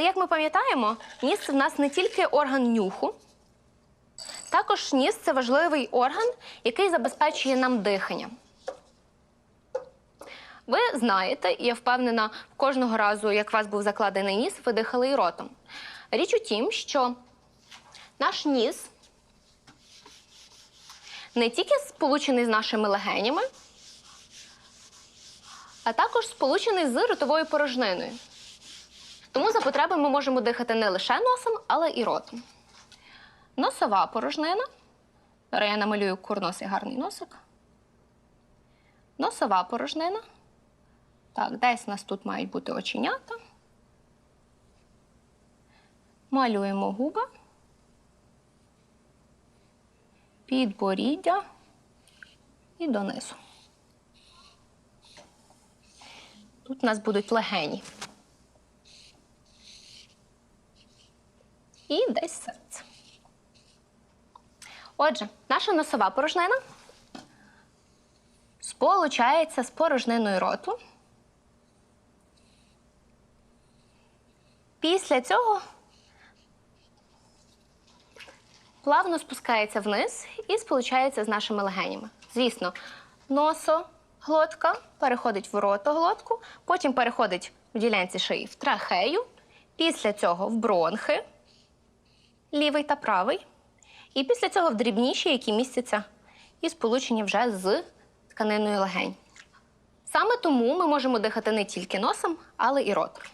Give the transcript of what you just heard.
Але як ми пам'ятаємо, ніс в нас не тільки орган нюху, також ніс це важливий орган, який забезпечує нам дихання. Ви знаєте, я впевнена, кожного разу, як у вас був закладений ніс, ви дихали і ротом. Річ у тім, що наш ніс не тільки сполучений з нашими легенями, а також сполучений з ротовою порожниною. Тому за потреби ми можемо дихати не лише носом, але і ротом. Носова порожнина. Я намалюю курносий гарний носик. Носова порожнина. Так, десь у нас тут мають бути оченята. Малюємо губи. Підборіддя і донизу. Тут у нас будуть легені. І десь серце. Отже, наша носова порожнина сполучається з порожниною роту. Після цього плавно спускається вниз і сполучається з нашими легенями. Звісно, носоглотка переходить в ротоглотку, потім переходить в ділянці шиї в трахею, після цього в бронхи, лівий та правий, і після цього в дрібніші, які містяться і сполучені вже з тканиною легень. Саме тому ми можемо дихати не тільки носом, але і ротом.